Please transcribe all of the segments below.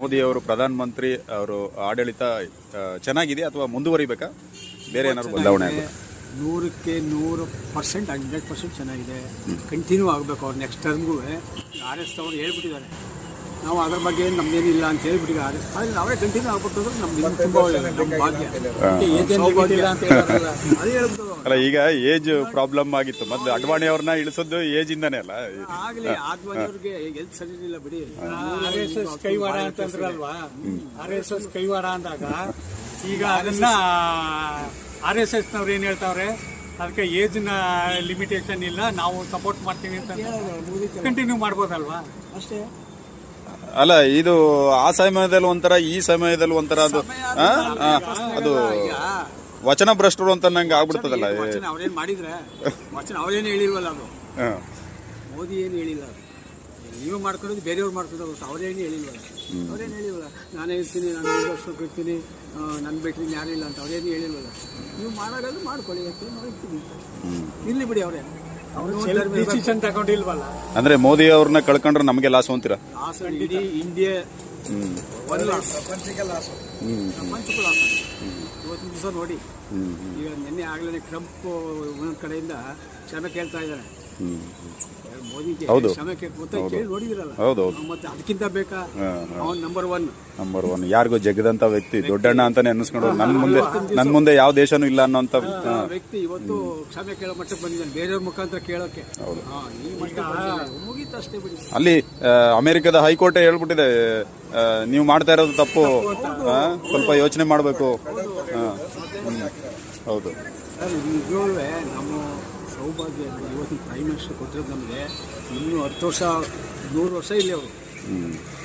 ಮೋದಿ ಅವರು ಪ್ರಧಾನಮಂತ್ರಿ ಅವರು ಆಡಳಿತ ಚೆನ್ನಾಗಿದೆ ಅಥವಾ ಮುಂದುವರಿಬೇಕಾ? ಬೇರೆ ಏನಾದ್ರು ಬದಲಾವಣೆ ಆಗುತ್ತೆ? ನೂರಕ್ಕೆ ನೂರು ಪರ್ಸೆಂಟ್ ಹಂಡ್ರೆಡ್ ಪರ್ಸೆಂಟ್ ಚೆನ್ನಾಗಿದೆ. ಕಂಟಿನ್ಯೂ ಆಗಬೇಕು ಅವ್ರು ನೆಕ್ಸ್ಟ್ ಟರ್ಮ್ಗೂ ಆರ್ ಎಸ್ ಅವರು ಹೇಳ್ಬಿಟ್ಟಿದ್ದಾರೆ. ನಾವು ಅದ್ರ ಬಗ್ಗೆ ನಮ್ದೇನಿಲ್ಲ ಅಂತ ಹೇಳ್ಬಿಟ್ಟಿಗೆ ಆದ್ರೆ ಆದ್ರೆ ಆದರೆ ಅವರೇ ಕಂಟಿನ್ಯೂ ಆಗ್ಬಿಟ್ಟು ನಮ್ಗೆ ನಮ್ದು ಇನ್ನೂ ತುಂಬ ಒಳ್ಳೆಯದು ನಮ್ಮ ಭಾಗ್ಯ. ಅಂತ. ಅದೇ ಅಲ್ಲ ಈಗ ಏಜ್ ಪ್ರಾಬ್ಲಮ್ ಆಗಿತ್ತು. ಮೊದಲು ಅಡ್ವಾಣಿ ಅವ್ರನ್ನ ಇಳಿಸೋದು ಏಜ್ ಇಂದಾನೆ ಅಲ್ಲ? ಆಗಲಿ ಆದ್ವಾನಿಯವ್ರಿಗೆ ಎಲ್ತ್ ಸರಿ ಇಲ್ಲ ಬಿಡಿ. ಆರ್ ಎಸ್ ಎಸ್ ಕೈವಾಡ ಅಂತಂದ್ರಲ್ವಾ ಆರ್ ಎಸ್ ಎಸ್ ಕೈವಾಡ ಅಂದಾಗ ಈಗ ಅದನ್ನ ಆರ್ ಎಸ್ ಎಸ್ ನವ್ರು ಏನ್ ಹೇಳ್ತಾವ್ರೆ? ಅದಕ್ಕೆ ಏಜ್ನ ಲಿಮಿಟೇಷನ್ ಇಲ್ಲ ನಾವು ಸಪೋರ್ಟ್ ಮಾಡ್ತೀವಿ ಅಂತ ಕಂಟಿನ್ಯೂ ಮಾಡ್ಬೋದಲ್ವಾ? ಅಷ್ಟೇ. ಅಲ್ಲ ಇದು ಆ ಸಮಯದಲ್ಲಿ ಒಂಥರ ಈ ಸಮಯದಲ್ಲಿ ಒಂಥರ ಅದು ಅದು ವಚನ ಭ್ರಷ್ಟರು ಅಂತ ನಂಗೆ ಆಗ್ಬಿಡ್ತದಲ್ಲ ಅವ್ರೇನ್ ಮಾಡಿದ್ರೆ ವಚನ ಅವ್ರೇನು ಹೇಳಿಲ್ವಲ್ಲ ಅದು. ಮೋದಿ ಏನು ಹೇಳಿಲ್ಲ ಅದು? ನೀವು ಮಾಡ್ಕೊಳ್ಳೋದು ಬೇರೆಯವ್ರು ಮಾಡ್ಕೊಳ್ಳೋದು ಅವ್ರೇನು ಹೇಳಿಲ್ವಲ್ಲ? ಅವ್ರೇನು ಹೇಳಿಲ್ವಲ್ಲ? ನಾನೇ ಇರ್ತೀನಿ ನಾನು ಐದು ವರ್ಷಕ್ಕೆ ಇರ್ತೀನಿ ನನ್ನ ಬಿಟ್ಟು ಯಾರಿಲ್ಲ ಅಂತ ಅವ್ರೇನು ಹೇಳಿಲ್ವಲ್ಲ? ನೀವು ಮಾಡೋದು ಮಾಡ್ಕೊಳ್ಳಿ ಯಾಕೆ? ನಾವು ಇರ್ತೀವಿ. ಇರ್ಲಿ ಬಿಡಿ ಅವರೇ. ಡಿಸಿಷನ್ ತಗೊಂಡಿಲ್ವಲ್ಲ? ಅಂದ್ರೆ ಮೋದಿ ಅವ್ರನ್ನ ಕಳ್ಕೊಂಡ್ರೆ ನಮಗೆ ಲಾಸ್ ಅಂತೀರಾ? ಲಾಸ್ ಇಡೀ ಇಂಡಿಯಾ ಹ್ಮ್. ಒಂದು ಲಾಸ್. ಪ್ರಪಂಚಕ್ಕೂ ಲಾಸ್. ಇವತ್ತಿನ ದಿವಸ ನೋಡಿ. ಈಗ ನಿನ್ನೆ ಆಗ್ಲೇ ಟ್ರಂಪ್ ಒಂದೊಂದು ಕಡೆಯಿಂದ ಕ್ಷಮೆ ಕೇಳ್ತಾ ಇದ್ದಾರೆ. ಹೌದು. ಕ್ಷಮೆ ಕೇಳಿ ಗೊತ್ತಾಗಿ ಕೇಳಿ ನೋಡಿದಿರಲ್ಲ. ಹೌದು ಅದಕ್ಕಿಂತ ಬೇಕಾ? ನಂಬರ್ ಒನ್ ನಂಬರ್ ಒನ್ ಯಾರಿಗೂ ಜಗದಂತ ವ್ಯಕ್ತಿ ದೊಡ್ಡಣ್ಣ ಅಂತಾನೆ ಅನ್ನಿಸ್ಕೊಂಡು ನನ್ ಮುಂದೆ ನನ್ ಮುಂದೆ ಯಾವ ದೇಶನೂ ಇಲ್ಲ ಅನ್ನೋಂತ. ವ್ಯಕ್ತಿ ಇವತ್ತು ಕ್ಷಮೆ ಕೇಳೋ ಮಟ್ಟಕ್ಕೆ ಬಂದಿದ್ದಾನೆ. ಬೇರೆಯವ್ರ ಮುಖಾಂತರ ಕೇಳೋಕೆ. ಅಲ್ಲಿ ಅಮೆರಿಕದ ಹೈಕೋರ್ಟ್ ಹೇಳ್ಬಿಟ್ಟಿದೆ ನೀವು ಮಾಡ್ತಾ ಇರೋದು ತಪ್ಪು. ಸ್ವಲ್ಪ ಯೋಚನೆ ಮಾಡಬೇಕು. ಹೌದು. ನಮ್ಮ ಸೌಭಾಗ್ಯ ಅಂದರೆ ಇವತ್ತಿನ ಪ್ರೈಮ್ ಮಿನಿಸ್ಟರ್ ಕೊಟ್ಟಿರೋದು ನಮಗೆ. ಇನ್ನೂ ಹತ್ತು ವರ್ಷ ನೂರು ವರ್ಷ ಇಲ್ಲಿ ಅವರು.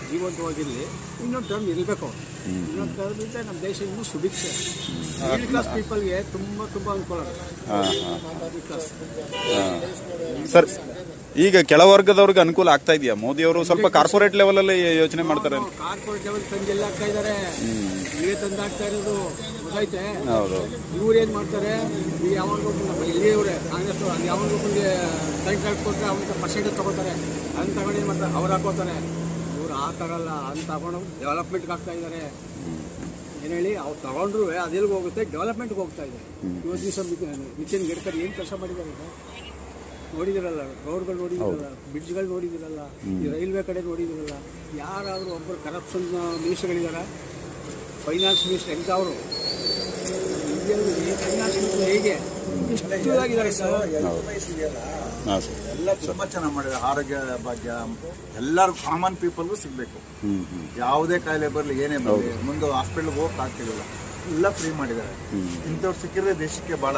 ಜೀವಂತವಾಗಿರಲಿ. ಇನ್ನೊಂದು ಟರ್ಮ್ ಇರಬೇಕು. ಅವರು ಇನ್ನೊಂದು ಟರ್ಮ್ ಇದ್ದರೆ ನಮ್ಮ ದೇಶ ಇನ್ನೂ ಸುಭಿಕ್ಷೆ. ಮಿಡಲ್ ಕ್ಲಾಸ್ ಪೀಪಲ್ಗೆ ತುಂಬ ತುಂಬ ಅನುಕೂಲ ಸರ್ ಈಗ ಕೆಳವರ್ಗದವ್ರಿಗೆ ಅನುಕೂಲ ಆಗ್ತಾ ಇದೆಯಾ? ಮೋದಿ ಅವರು ಸ್ವಲ್ಪ ಕಾರ್ಪೊರೇಟ್ ಲೆವೆಲಲ್ಲಿ ಯೋಚನೆ ಮಾಡ್ತಾರೆ ಕಾರ್ಪೊರೇಟ್ ಲೆವೆಲ್ ತಂದೆಲ್ಲ ಆಗ್ತಾ ಇದ್ದಾರೆ ಈಗ ತಂದು ಆಗ್ತಾ ಇರೋದು. ಗೊತ್ತಾಯ್ತೆ ಹೌದು. ಇವ್ರು ಏನು ಮಾಡ್ತಾರೆ ಈಗ ಯಾವಾಗ ಇಲ್ಲಿಯವರೇ ಕಾಂಗ್ರೆಸ್ ಅದು ಯಾವಾಗ ಒಬ್ಬನಿಗೆ ಟೈಮ್ ಕಾರ್ಡ್ ಕೊಟ್ಟರೆ ಅವನಿಗೆ ಪರ್ಸೆಂಟೇಜ್ ತಗೋತಾರೆ ಅದನ್ನ ತಗೊಂಡು ಏನು ಮಾಡ್ತಾರೆ ಅವ್ರು ಹಾಕೋತಾರೆ. ಇವ್ರು ಆ ತಗೊಲ್ಲ ಅಂತ ತಗೊಂಡು ಡೆವಲಪ್ಮೆಂಟ್ಗೆ ಆಗ್ತಾ ಇದ್ದಾರೆ ಏನು ಹೇಳಿ ಅವ್ರು ತಗೊಂಡ್ರು ಅದೆಲ್ಲಿಗೆ ಹೋಗುತ್ತೆ ಡೆವಲಪ್ಮೆಂಟ್ಗೆ ಹೋಗ್ತಾ ಇದೆ. ಇವತ್ತು ದಿವಸ ನಿತಿನ್ ಗಡ್ಕರಿ ಏನು ಕೆಲಸ ಮಾಡಿದ್ದಾರೆ? ನೋಡಿದಿರಲ್ಲ ರೋಡ್ಗಳು ನೋಡಿದಿರಲ್ಲ ಬ್ರಿಡ್ಜ್ಗಳು ನೋಡಿದಿರಲ್ಲ ಈ ರೈಲ್ವೆ ಕಡೆ ನೋಡಿದಿರಲ್ಲ ಯಾರಾದರೂ ಒಬ್ಬರು ಕರಪ್ಷನ್ ಮಿನಿಸ್ಟರ್ಗಳಿದ್ದಾರೆ ಫೈನಾನ್ಸ್ ಮಿನಿಸ್ಟರ್ ಎಂತ ಹೇಗೆ? ಎಷ್ಟು ಸರ್? ಹಾ ಸರ್. ಎಲ್ಲ ತುಂಬಾ ಚೆನ್ನಾಗಿ ಮಾಡಿದ್ದಾರೆ. ಆರೋಗ್ಯ ಭಾಗ್ಯ ಎಲ್ಲರೂ ಕಾಮನ್ ಪೀಪಲ್ಗೂ ಸಿಗ್ಬೇಕು. ಯಾವುದೇ ಕಾಯಿಲೆ ಬರಲಿ ಏನೇ ಬರಲಿ ಮುಂದೆ ಹಾಸ್ಪಿಟ್ಲ್ಗೆ ಹೋಗಕ್ಕೆ ಆಗ್ತಿರಲಿಲ್ಲ. ಎಲ್ಲ ಫ್ರೀ ಮಾಡಿದ್ದಾರೆ. ಇಂಥವ್ರು ಸಿಕ್ಕಿದ್ರೆ ದೇಶಕ್ಕೆ ಬಹಳ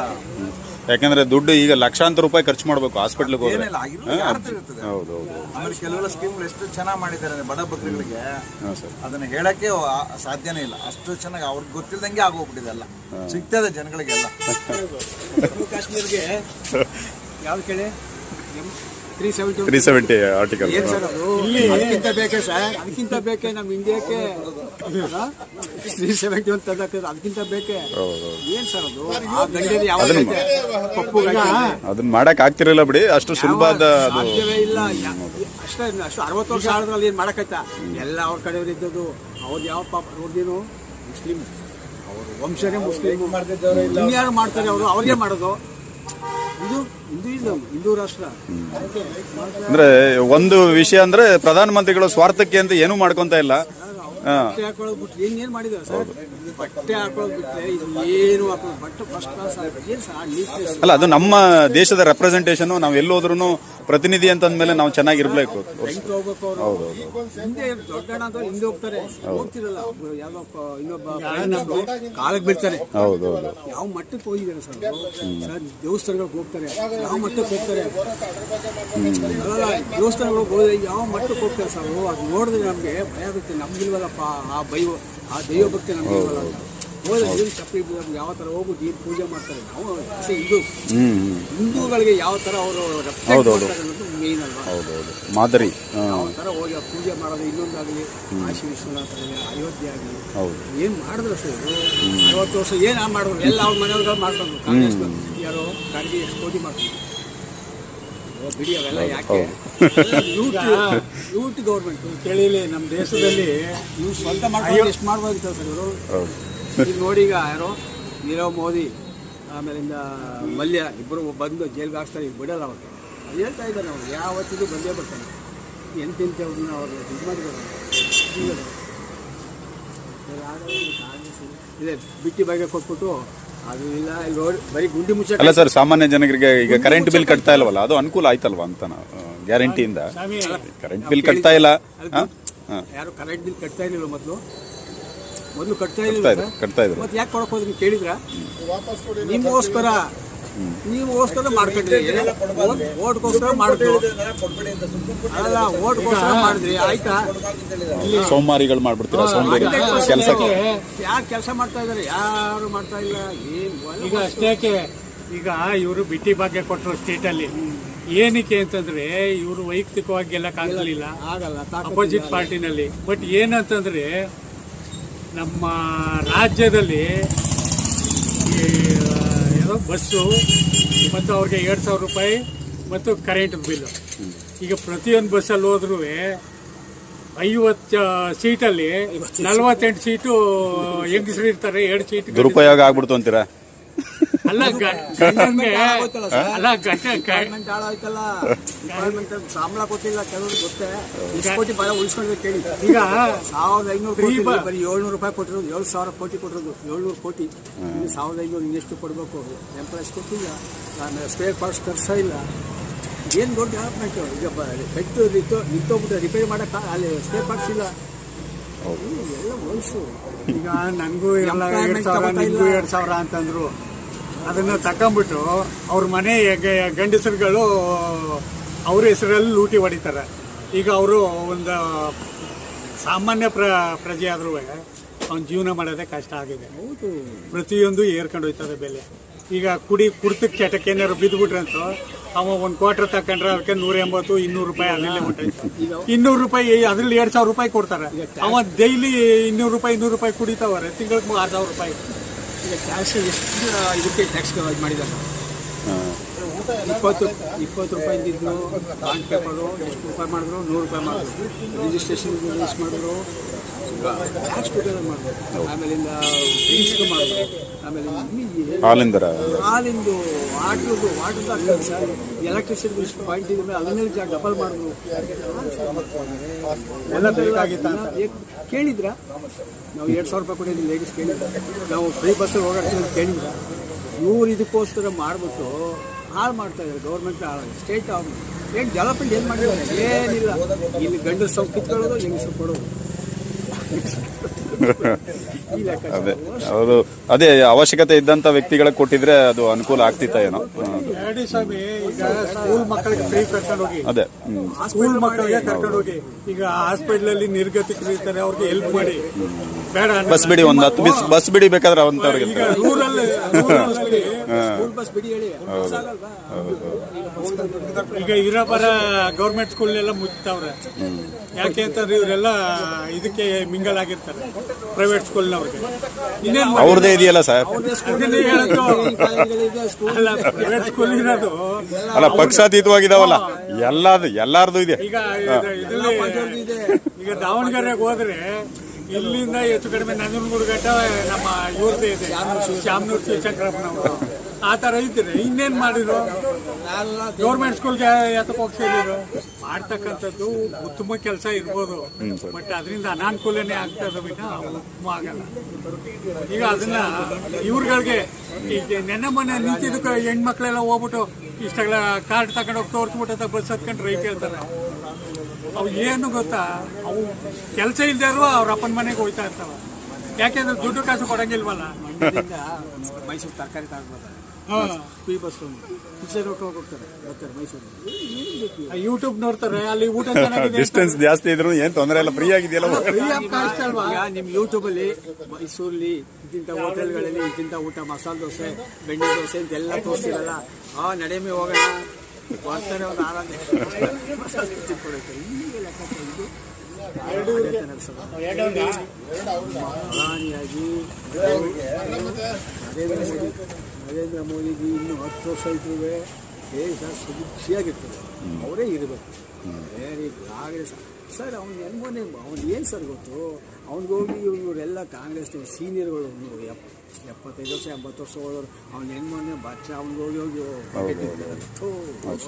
ಯಾಕಂದ್ರೆ ದುಡ್ಡು ಈಗ ಲಕ್ಷಾಂತರ ರೂಪಾಯಿ ಖರ್ಚು ಮಾಡಬೇಕು ಹಾಸ್ಪಿಟ್ಲಿಗೆ ಹೋದ್ರೆ. ಏನಿಲ್ಲ ಆಗಿರೋದು ಯಾರ ಇರ್ತದೆ ಹೌದು ಹೌದು ಆಮೇಲೆ ಕೆಲವೆಲ್ಲ ಸ್ಕೀಮ್ಗಳು ಎಷ್ಟು ಚೆನ್ನಾಗಿ ಮಾಡಿದ್ದಾರೆ ಅಂದ್ರೆ ಬಡ ಬಗ್ಗರಿಗೆ ಹಾ ಸರ್. ಅದನ್ನ ಹೇಳಕ್ಕೆ ಆ- ಸಾಧ್ಯನೇ ಇಲ್ಲ. ಅಷ್ಟು ಚೆನ್ನಾಗಿ ಅವ್ರಿಗೆ ಗೊತ್ತಿಲ್ದಂಗೆ ಆಗೋಗ್ಬಿಟ್ಟಿದೆ ಎಲ್ಲ. ಸಿಗ್ತದೆ ಜನಗಳಿಗೆಲ್ಲ ಜಮ್ಮು ಕಾಶ್ಮೀರ್ಗೆ ಯಾವ್ದು ಕೇಳಿ? Three seventy three seventy article ಏನ್ ಸರ್ ಅದು? ಅದಕ್ಕಿಂತ ಬೇಕೇ ಸರ್ ಅದಕ್ಕಿಂತ ಬೇಕೇ ನಮ್ಮ ಇಂಡಿಯಾಕ್ಕೆ ತ್ರೀ ಸೆವೆಂಟಿ ಒನ್ ತಂದಾಕಿದ್ರೆ ಅದಕ್ಕಿಂತ ಬೇಕೇ? ಏನ್ ಸರ್ ಅದು? ಆ ಗಂಡೇದು ಯಾವ ಪಪ್ಪು ಅದನ್ನ ಮಾಡಕ್ ಆಗ್ತಿರಲಿಲ್ಲ ಬಿಡಿ ಅಷ್ಟು ಸುಲಭದ ಅದು. ಸಾಧ್ಯವೇ ಇಲ್ಲ. ಅಷ್ಟೇ ಅಷ್ಟು ಅರವತ್ತು ವರ್ಷ ಆದ್ರಲ್ಲಿ ಏನು ಮಾಡಕತ್ತ ಎಲ್ಲ ಅವ್ರ ಕಡೆಯವ್ರು ಇದ್ದದ್ದು ಅವ್ರು ಯಾವ ಪಾಪ ಅವ್ರದ್ದೇನು ಮುಸ್ಲಿಂ ಅವರು ವಂಶನೇ ಮುಸ್ಲಿಂ ಇನ್ಯಾರು ಮಾಡ್ತಾರೆ ಅವರು ಅವ್ರಿಗೆ ಮಾಡೋದು ಇದು ಹಿಂದೂಯಿಸಮ್ ಹಿಂದೂ ರಾಷ್ಟ್ರ ಅಂದ್ರೆ ಒಂದು ವಿಷಯ ಅಂದ್ರೆ ಪ್ರಧಾನ ಮಂತ್ರಿಗಳು ಸ್ವಾರ್ಥಕ್ಕೆ ಅಂತ ಏನು ಮಾಡ್ಕೊಂತ ಇಲ್ಲ. ಹಾ. ಬಟ್ಟೆ ಹಾಕೊಳ್ಳೋದು ಬಿಟ್ರೆ ಏನ್ ಏನ್ ಮಾಡಿದ್ದಾರೆ ಸರ್? ಬಟ್ಟೆ ಹಾಕೊಳ್ಳೋದು ಬಿಟ್ರೆ ಇದು ಏನು ಹಾಕೊಳ್ಳೋದು ಬಟ್ಟೆ ಫಸ್ಟ್ ಕ್ಲಾಸ್ ಏನ್ ಸರ್ ನೀಟ್ನೆಸ್ ಅಲ್ಲ ಅದು ನಮ್ಮ ದೇಶದ ರೆಪ್ರೆಸೆಂಟೇಷನ್ ನಾವು ಎಲ್ಲೋದ್ರೂ ಪ್ರತಿನಿಧಿ ನಾವು ಹಿಂದೆ ಅಂತ ಹಿಂದೆ ಹೋಗ್ತಾರೆ ಹೋಗ್ತಿರಲ್ಲ ಒಬ್ರು ಯಾವ್ದೋ ಪ- ಇನ್ನೊಬ್ಬ ಬೀಳ್ತಾರೆ ಹೌದು ಹೌದು ಯಾವ ಮಟ್ಟಕ್ಕೆ ಹೋಗಿದ್ದಾರೆ ಸರ್? ಸರ್ ದೇವಸ್ಥಾನಗಳಿಗೆ ಹೋಗ್ತಾರೆ ಯಾವ ಮಟ್ಟಕ್ಕೆ ಹೋಗ್ತಾರೆ ದೇವಸ್ಥಾನಗಳಿಗೆ ಹೋದ್ರೆ ಯಾವ ಮಟ್ಟಕ್ಕೆ ಹೋಗ್ತಾರೆ ಸರ್ ಅದು ನೋಡಿದ್ರೆ ನಮಗೆ ಭಯ ಆಗುತ್ತೆ ನಮ್ಗಿಲ್ವಲ್ಲಪ್ಪ ಆ ಭಯ ಆ ದೈವ ಭಕ್ತಿ ಏನು ಚಪ್ಪಲಿ ನಮ್ಗೆ ಯಾವ ಥರ ಹೋಗು ಏನು ಪೂಜೆ ಮಾಡ್ತಾರೆ ನಾವು ಅಸೆ ಹಿಂದೂ ಹ್ಮ್ ಹ್ಮ್. ಹಿಂದೂಗಳಿಗೆ ಯಾವ ಥರ ಅವರು ಮಾಡ್ತಾರೆ ಅನ್ನೋದು ಮೇನ್ ಅಲ್ವಾ? ಹೌದು ಹೌದು. ಮಾದರಿ. ಯಾವ ಥರ ಹೋಗಿ ಆ ಪೂಜೆ ಮಾಡೋದು ಇನ್ನೊಂದಾಗಲಿ ಕಾಶಿ ವಿಶ್ವನಾಥ ಆಗಲಿ ಅಯೋಧ್ಯೆ ಆಗಲಿ. ಹೌದು. ಏನ್ ಮಾಡಿದ್ರು ಸರ್ ಅರವತ್ತು ವರ್ಷ ಏನು ಮಾಡಿದ್ರು? ಎಲ್ಲ ಅವ್ರ ಮನೆಯವ್ರಿಗೆ ಮಾಡ್ಕೊಂಡು ಕಾಂಗ್ರೆಸ್ ಯಾರು ಖರ್ಗೆ ಎಷ್ಟು ಕೋಟಿ ಓ, ಬಿಡಿ ಅವೆಲ್ಲ ಯಾಕೆ? Loot loot government. ಕೇಳಿಲಿ ನಮ್ಮ ದೇಶದಲ್ಲಿ ನೀವು ಸ್ವಂತ ಮಾಡ್ಕೊಂಡು ಎಷ್ಟು ಮಾಡ್ಬೋದಿತ್ತು ಸರ್ ಇವರು? ಈಗ ನೋಡಿ ಈಗ ಯಾರೋ? ನೀರವ್ ಮೋದಿ ಆಮೇಲಿಂದ ಮಲ್ಯ ಇಬ್ಬರು ಬಂದು ಜೈಲ್ಗೆ ಹಾಕ್ತಾರೆ ಈಗ ಬಿಡಲ್ಲ ಅವ್ರಿಗೆ ಅದು ಹೇಳ್ತಾ ಇದ್ದಾರೆ ಅವ್ರು ಯಾವತ್ತಿಗೂ ಬಂದೇ ಬರ್ತಾನೆ ಎಂತೆಂಥವ್ರನ್ನ ಅವ್ರು ಇದು ಮಾಡಿ ಇದೆ ಬಿಟ್ಟಿ ಬಗ್ಗೆ ಕೊಟ್ಬಿಟ್ಟು ಅದು ಇಲ್ಲ ಇಲ್ಲಿ ಬರೀ ಗುಂಡಿ ಮುಚ್ಚ ಅಲ್ಲ ಸರ್ ಸಾಮಾನ್ಯ ಜನರಿಗೆ ಈಗ ಕರೆಂಟ್ ಬಿಲ್ ಕಟ್ತಾ ಇಲ್ವಲ್ಲ? ಅದು ಅನುಕೂಲ ಆಯ್ತಲ್ವಾ ಅಂತ ಗ್ಯಾರಂಟಿಯಿಂದ ಸ್ವಾಮಿ ಕರೆಂಟ್ ಬಿಲ್ ಕಟ್ತಾ ಇಲ್ಲ. ಯಾರು ಕರೆಂಟ್ ಬಿಲ್ ಕಟ್ತಾ ಇರಲಿಲ್ಲ ಮೊದಲು. ಮೊದಲು ಕಟ್ತಾ ಇಲ್ಲ ಕಟ್ತಾ ಇದ್ರು ಮತ್ತೆ ಯಾಕೆ ಕೊಡಕ್ ಹೋದ್ರಿ? ಕೇಳಿದ್ರ? ನಿಮಗೋಸ್ಕರ ನೀವುಗೋಸ್ಕರ ಮಾಡ್ಕೊಂಡ್ರಿ ಓಟ್ಗೋಸ್ಕರ ಮಾಡ್ಕೊಳ್ಳಿ ಅಲ್ಲ ಓಟ್ಗೋಸ್ಕರ ಮಾಡಿದ್ರಿ ಆಯ್ತಾ? ಸೋಮಾರಿಗಳು ಮಾಡ್ಬಿಡ್ತೀರಾ? ಸೋಮಾರಿ ಕೆಲಸ ಯಾರು ಕೆಲಸ ಮಾಡ್ತಾ ಇದಾರೆ ಯಾರು ಮಾಡ್ತಾ ಇಲ್ಲ? ಏನ್ ಈಗ ಅಷ್ಟೇಕೆ ಈಗ ಇವರು ಬಿಟ್ಟಿ ಭಾಗ್ಯ ಕೊಟ್ಟರು ಸ್ಟೇಟಲ್ಲಿ. ಏನಕ್ಕೆ ಅಂತಂದ್ರೆ ಇವರು ವೈಯಕ್ತಿಕವಾಗಿ ಗೆಲ್ಲಕ್ಕಾಗಲಿಲ್ಲ ಅಪೋಸಿಟ್ ಪಾರ್ಟಿನಲ್ಲಿ ಬಟ್ ಏನಂತಂದ್ರೆ ನಮ್ಮ ರಾಜ್ಯದಲ್ಲಿ ಈ, ಏನೋ ಬಸ್ಸು ಮತ್ತು ಅವ್ರಿಗೆ ಎರಡು ಸಾವಿರ ರೂಪಾಯಿ ಮತ್ತು ಕರೆಂಟ್ ಬಿಲ್ಲು. ಈಗ ಪ್ರತಿಯೊಂದು ಬಸ್ಸಲ್ಲಿ ಹೋದ್ರೂ ಐವತ್ತು ಸೀಟಲ್ಲಿ ನಲ್ವತ್ತೆಂಟು ಸೀಟು ಹೆಂಗಸರು ಇರ್ತಾರೆ ಎರಡು ಸೀಟ್ ದುರುಪಯೋಗ ಆಗ್ಬಿಡ್ತು ಅಂತೀರಾ? ಅಲ್ಲ ಅಲ್ಲ ಸಂಬಳ ಕೊಟ್ಟಿಲ್ಲ ಕೆಲವ್ರಿಗೆ ಗೊತ್ತೇ? ಕೋಟಿ ಉಳಿಸ್ಕೊಂಡ್ಬೇಕು ಕೇಳಿ. ಈಗ ಸಾವಿರದ ಐನೂರು ಕೋಟಿ ಬರೀ ಏಳ್ನೂರು ರೂಪಾಯಿ ಕೊಟ್ಟಿರೋದು ಏಳು ಸಾವಿರ ಕೋಟಿ ಕೊಟ್ಟಿರೋದು ಏಳ್ನೂರು ಕೋಟಿ. ಸಾವಿರದ ಐನೂರು ಇನ್ನೆಷ್ಟು ಕೊಡಬೇಕು ಎಂಪ್ಲಾಯ್ಸ್ ಕೊಟ್ಟಿಲ್ಲ. ನಾನು ಸ್ಪೇರ್ ಪಾರ್ಟ್ಸ್ ತರಿಸ ಇಲ್ಲ. ಏನು ದೊಡ್ಡ ಡೆವಲಪ್ಮೆಂಟ್ ಈಗ ಬಟ್ ಪೆಟ್ಟು ನಿಂತೋ ನಿಂತೋಗ್ಬಿಟ್ಟು ರಿಪೇರಿ ಮಾಡೋಕ್ಕೆ ಅಲ್ಲಿ ಸ್ಪೇರ್ ಪಾರ್ಟ್ಸ್ ಇಲ್ಲ. ಎಲ್ಲ ವಯಸ್ಸು ಈಗ ನನಗೂ ಎಲ್ಲ ಎರಡು ಸಾವಿರ ನಿಮ್ಗೂ ಇಲ್ಲ. ಎರಡ್ ಸಾವಿರ ಅಂತಂದ್ರು. ಅದನ್ನ ತಕೊಂಬಿಟ್ಟು ಅವ್ರ ಮನೆ ಗಂಡಸರುಗಳು ಅವ್ರ ಹೆಸರಲ್ಲಿ ಲೂಟಿ ಹೊಡಿತಾರೆ. ಈಗ ಅವರು ಒಂದು ಸಾಮಾನ್ಯ ಪ್ರ ಪ್ರಜೆ ಆದ್ರೂ ಅವ್ನ ಜೀವನ ಮಾಡೋದೇ ಕಷ್ಟ ಆಗಿದೆ. ಪ್ರತಿಯೊಂದು ಏರ್ಕೊಂಡು ಹೋಯ್ತದೆ ಬೆಲೆ. ಈಗ ಕುಡಿ ಕುಡ್ತಕ್ಕೆ ಚಟಕ್ಕೆ ಏನಾದ್ರು ಬಿದ್ದುಬಿಟ್ರಂತೂ ಅವ ಒಂದು ಕ್ವಾರ್ಟರ್ ತಕೊಂಡ್ರೆ ಅದಕ್ಕೆ ನೂರ ಎಂಬತ್ತು ಇನ್ನೂರು ರೂಪಾಯಿ ಅದರಲ್ಲೇ ಹೊಂಟೈತೆ ಇನ್ನೂರು ರೂಪಾಯಿ ಅದ್ರಲ್ಲಿ ಎರಡು ಸಾವಿರ ರೂಪಾಯಿ ಕೊಡ್ತಾರೆ. ಅವ ಡೈಲಿ ಇನ್ನೂರು ರೂಪಾಯಿ ಇನ್ನೂರು ರೂಪಾಯಿ ಕುಡಿತಾವ್ರೆ. ತಿಂಗಳಿಗೆ ಆರು ಸಾವಿರ ರೂಪಾಯಿ. ಈಗ ಟ್ಯಾಕ್ಸ್ ಎಷ್ಟು ಇದಕ್ಕೆ ಟ್ಯಾಕ್ಸ್ ಮಾಡಿದ್ದಾರೆ. ಹಾ. ಇಪ್ಪತ್ತು ಇಪ್ಪತ್ತು ರೂಪಾಯಿ ಇದ್ದಿದ್ದು ಬಾಂಡ್ ಪೇಪರು ಎಷ್ಟು ರೂಪಾಯಿ ಮಾಡಿದ್ರು? ನೂರು ರೂಪಾಯಿ ಮಾಡಿದ್ರು. ರಿಜಿಸ್ಟ್ರೇಷನ್ ರಿಜಿಸ್ ಮಾಡಿದ್ರು. ಟ್ಯಾಕ್ಸ್ ಟುಗೆದರ್ ಮಾಡಿದ್ರು. ಆಮೇಲಿಂದ ಡ್ರಿಂಕ್ಸ್ಗೆ ಮಾಡಿದ್ರು. ಆಮೇಲೆ ಹಾಲಿಂದರ? ಹಾಲಿಂದು ವಾಟ್ರದ್ದು ವಾಟ್ರದ್ದು ಆಗ್ತದೆ ಸರ್ ಎಲೆಕ್ಟ್ರಿಸಿಟಿ ಇಷ್ಟು ಪಾಯಿಂಟ್ ಇದೆ ಅದನ್ನೇ ಡಬಲ್ ಮಾಡಿದ್ರು ಕೇಳಿದ್ರ? ನಾವು ಎರಡು ಸಾವಿರ ರೂಪಾಯಿ ಕೊಟ್ಟಿದ್ದೀವಿ ಲೇಡೀಸ್ ಕೇಳಿದ್ರ. ನಾವು ಫ್ರೀ ಬಸ್ಸಲ್ಲಿ ಹೋಗಾಡ್ತೀವಿ ಅಂತ ಕೇಳಿದ್ರ. ಇವ್ರು ಇದಕ್ಕೋಸ್ಕರ ಮಾಡಿಬಿಟ್ಟು ಹಾಳು ಮಾಡ್ತಾ ಇದ್ದಾರೆ ಗೌರ್ಮೆಂಟ್ ಸ್ಟೇಟ್ ಏನು ಡೆವಲಪ್ಮೆಂಟ್ ಏನು ಮಾಡಿದ್ದಾರೆ ಏನಿಲ್ಲ. ಇಲ್ಲಿ ಗಂಡು ಸೌ ಕಿತ್ಕೊಳ್ಳೋದು ಹೆಂಗಸರು ಕೊಡೋದು. ಅದೇ ಹೌದು ಅದೇ ಅವಶ್ಯಕತೆ ಇದ್ದಂತ ವ್ಯಕ್ತಿಗಳಿಗೆ ಕೊಟ್ಟಿದ್ರೆ ಅದು ಅನುಕೂಲ ಆಗ್ತಿತ್ತ ಏನೋ. ಅದೇ. ಸ್ಕೂಲ್ ಮಕ್ಕಳಿಗೆ ಕರ್ಕೊಂಡು ಹೋಗಿ. ಈಗ ಹಾಸ್ಪಿಟಲ್ ಅಲ್ಲಿ ನಿರ್ಗತಿಕರು ಇರ್ತಾರೆ ಅವ್ರಿಗೆ ಹೆಲ್ಪ್ ಮಾಡಿ. ಬೇಡ ಬಸ್ ಬಿಡಿ ಒಂದ್ ಹತ್ತು ಬಿಸ್ ಬಸ್ ಬಿಡಿ ಬೇಕಾದ್ರೆ ಅಂತವ್ರಿಗೆ ಈಗ ರೂರಲ್ ರೂರಲ್ ಸ್ಕೂಲ್ ಗೌರ್ಮೆಂಟ್ ಸ್ಕೂಲ್ನೆಲ್ಲ ಮುಚ್ತಾವ್ರೆ ಯಾಕೆ ಅಂತಂದ್ರೆ ಇವರೆಲ್ಲ ಇದಕ್ಕೆ ಮಿಂಗಲ್ ಆಗಿರ್ತಾರೆ ಪ್ರೈವೇಟ್ ಸ್ಕೂಲ್ನವ್ರಿಗೆ ಇನ್ನೇನು ಮಾಡಿ- ಅವ್ರದೇ ಇದೆಯಲ್ಲ ಸರ್ ಅಲ್ಲ ಪ್ರೈವೇಟ್ ಸ್ಕೂಲ್ ಇರೋದು. ಅಲ್ಲ ಪಕ್ಷಾತೀತವಾಗಿದಾವಲ್ಲ. ಎಲ್ಲಾರ್ದು ಎಲ್ಲಾರ್ದು ಇದೆ. ಈಗ ಇದರಲ್ಲಿ ಇದೆ. ಈಗ ದಾವಣಗೆರೆಗೆ ಹೋದ್ರೆ ಇಲ್ಲಿಂದ ಹೆಚ್ಚು ಕಡಿಮೆ ನಂಜನಗೂಡು ಘಟ್ಟ ನಮ್ಮ ಇವ್ರದ್ದೇ ಇದೆ. ಶ್ಯಾಮನೂರ್ ಶಿವಶಂಕರಪ್ಪನವರು. ಆ ತರ ಇದ್ರೆ ಇನ್ನೇನ್ ಮಾಡಿದ್ರು? ಗೌರ್ಮೆಂಟ್ ಸ್ಕೂಲ್ಗೆ ಎತ್ತಕ್ಕೆ ಹೋಗಿ ಸೇರಿದ್ರು ಮಾಡ್ತಕ್ಕಂಥದ್ದು ಉತ್ತಮ ಕೆಲಸ ಇರ್ಬೋದು. ಬಟ್ ಅದರಿಂದ ಅನಾನುಕೂಲನೇ ಆಗ್ತದೆ ಬಿಟ್ಟ ಉತ್ತಮ ಆಗಲ್ಲ. ಈಗ ಅದನ್ನ ಇವ್ರುಗಳಿಗೆ ಈಗ ನೆನ್ನೆ ಮೊನ್ನೆ ನಿಂತಿದ್ದಕ್ಕೆ ಹೆಣ್ಮಕ್ಳೆಲ್ಲ ಹೋಗ್ಬಿಟ್ಟು ಇಷ್ಟಗಳ ಕಾರ್ಡ್ ತಗೊಂಡು ಹೋಗಿ ತೋರಿಸ್ಬಿಟ್ಟು ಬಸ್ ಹತ್ಕೊಂಡು ರೈ ಹೇಳ್ತಾರೆ. ಅವು ಏನು ಗೊತ್ತಾ? ಅವು ಕೆಲಸ ಇಲ್ಲದೆ ಇರುವ ಅವ್ರ ಅಪ್ಪನ ಮನೆಗೆ ಹೋಯ್ತಾ ಇರ್ತಾವ. ಯಾಕೆಂದ್ರೆ ದುಡ್ಡು ಕಾಸು ಕೊಡಂಗಿಲ್ವಲ್ಲ? ಮೈಸೂರು ತರಕಾರಿ ತಗೊಂಡ್ಬರ್ತಾರೆ ಹಾ. ಫ್ರೀ ಬಸ್ ಪಿಕ್ಚರ್ ಹೋಗ್ತಾರೆ. ಬರ್ತಾರೆ ಮೈಸೂರು ಯೂಟ್ಯೂಬ್ ನೋಡ್ತಾರೆ ಅಲ್ಲಿ ಊಟ ಚೆನ್ನಾಗಿದೆ ಡಿಸ್ಟೆನ್ಸ್ ಜಾಸ್ತಿ ಇದ್ರು ಏನ್ ತೊಂದರೆ ಇಲ್ಲ ಫ್ರೀ ಆಗಿದೆಯಲ್ಲ ಫ್ರೀ ಕಾಸ್ಟ್ ಅಲ್ವಾ ನಿಮ್ಮ ಯೂಟ್ಯೂಬಲ್ಲಿ ಮೈಸೂರಲ್ಲಿ ಇಂತಿಂಥ ಹೋಟೆಲ್ಗಳಲ್ಲಿ ಇಂತಿಂಥ ಊಟ ಮಸಾಲೆ ದೋಸೆ ಬೆಣ್ಣೆ ದೋಸೆ ಅಂತೆಲ್ಲ ತೋರಿಸಿರಲ್ಲ ಆ ನಡೆಮೆ ಹೋಗೋಣ. ಬರ್ತಾರೆ ಒಂದು ಆರಾಮ ಲೆಕ್ಕ ಇದು. ಪ್ರಧಾನಿಯಾಗಿ ನರೇಂದ್ರ ಮೋದಿ ನರೇಂದ್ರ ಮೋದಿಗೆ ಇನ್ನು ಹತ್ತು ವರ್ಷ ಇದ್ರೂ ದೇಶ ಸುಭಿಕ್ಷಿಯಾಗಿರ್ತದೆ ಅವರೇ ಇರಬೇಕು. ಬೇರೆ ಕಾಂಗ್ರೆಸ್. ಸರ್ ಅವ್ನು ಹೆಂಗೋನೇ ಅವ್ನು ಏನು ಸರ್ ಗೊತ್ತು? ಅವ್ನಿಗೋಗಿ ಇವರೆಲ್ಲ ಕಾಂಗ್ರೆಸ್ನವ್ರು ಸೀನಿಯರ್ಗಳು ಎಪ್ ಎಪ್ಪತ್ತೈದು ವರ್ಷ ಎಂಬತ್ತು ವರ್ಷ ಹೋದವ್ರು. ಅವ್ನು ಹೆಂಗೋನೇ ಬಚ್ಚ ಅವ್ನಿಗೋಗಿ ಹೋಗಿ ಹೋಗಿ